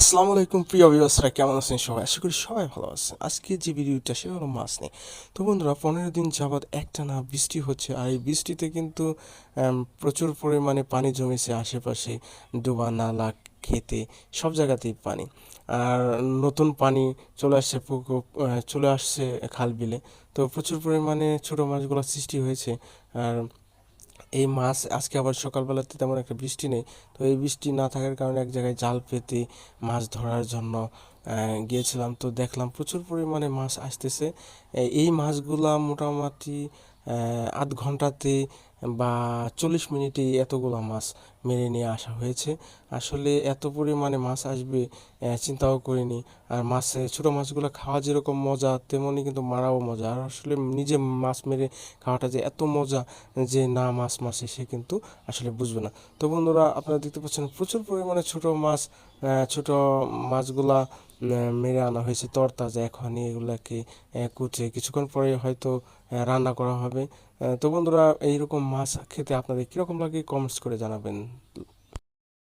আসসালামু আলাইকুম, প্রিয় ভিউয়ার্সরা, কেমন আছেন সবাই? আশা করি সবাই ভালো আছেন। আজকে যে ভিডিওটা, সেটা হলো মাছ নেই তো বন্ধুরা, পনেরো দিন যাবৎ একটা না বৃষ্টি হচ্ছে, আর এই বৃষ্টিতে কিন্তু প্রচুর পরিমাণে পানি জমেছে আশেপাশে, ডোবা, নালা, খেতে, সব জায়গাতেই পানি। আর নতুন পানি চলে আসছে, পুকুর চলে আসছে খাল বিলে। তো প্রচুর পরিমাণে ছোটো মাছগুলো সৃষ্টি হয়েছে, আর এই মাছ আজকে আবার সকালবেলাতে তেমন একটা বৃষ্টি নেই। তো এই বৃষ্টি না থাকার কারণে এক জায়গায় জাল পেতে মাছ ধরার জন্য গিয়েছিলাম। তো দেখলাম প্রচুর পরিমাণে মাছ আসতেছে। এই মাছগুলা মোটামুটি আধ ঘন্টাতে বা চল্লিশ মিনিটে এতগুলো মাছ মেরে নিয়ে আসা হয়েছে। আসলে এত পরিমাণে মাছ আসবে চিন্তাও করিনি। আর মাছে, ছোটো মাছগুলো খাওয়া যেরকম মজা তেমনই কিন্তু মারাও মজা। আর আসলে নিজে মাছ মেরে খাওয়াটা যে এত মজা যে না মাছ মারছে সে কিন্তু আসলে বুঝবে না। তো বন্ধুরা, আপনারা দেখতে পাচ্ছেন প্রচুর পরিমাণে ছোট মাছ ছোট মাছগুলা মেরে আনা হয়েছে তরতাজা। এখন এগুলাকে কুচে কিছুক্ষণ পরে হয়তো রান্না করা হবে। আহ, তো বন্ধুরা এইরকম মাছ খেতে আপনাদের কীরকম লাগে? কমেন্টস করে জানাবেন।